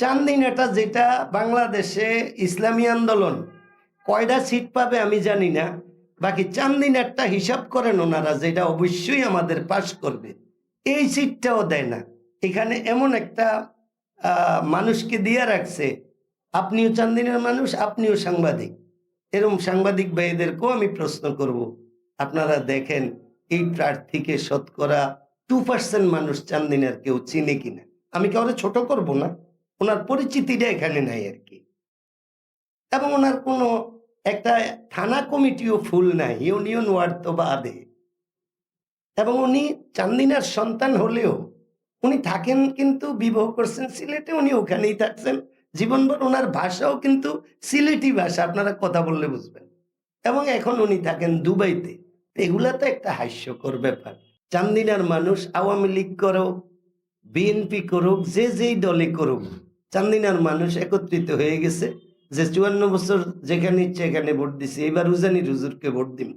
চান্দিনাটা যেটা বাংলাদেশে ইসলামী আন্দোলন কয়টা সিট পাবে আমি জানি না, বাকি চান্দিনারটা হিসাব করেন ওনারা যেটা অবশ্যই আমাদের পাশ করবে। এই সিটটাও দেয় না। এখানে এমন একটা মানুষকে দিয়ে রাখছে, আপনিও চান্দিনার মানুষ, আপনিও সাংবাদিক। এরকম সাংবাদিক ভাইদেরকেও আমি প্রশ্ন করব, আপনারা দেখেন এই প্রার্থীকে শতকরা টু পার্সেন্ট মানুষ চান্দিনার কেউ চিনে কিনা। আমি কাউরে ছোট করব না? ওনার পরিচিতিটা এখানে নাই আর কি এবং ওনার কোনো একটা থানা কমিটিও ফুল নাই, ইউনিয়ন ওয়ার্ড তো বাদে। এবং উনি চান্দিনার সন্তান হলেও উনি থাকেন কিন্তু বিবাহ করছেন সিলেটে, উনি ওখানেই থাকছেন। জীবনভর ওনার ভাষাও কিন্তু সিলেটি ভাষা, আপনারা কথা বললে বুঝবেন। এবং এখন উনি থাকেন দুবাইতে। এগুলা তো একটা হাস্যকর ব্যাপার। চান্দিনার মানুষ আওয়ামী লীগ করুক, বিএনপি করুক, যে যেই দলে করুক চান্দিনার মানুষ একত্রিত হয়ে গেছে যে চুয়ান্ন বছর যেখানে ইচ্ছে এখানে ভোট দিছি, এবার উজানির হুজুরকে ভোট দিন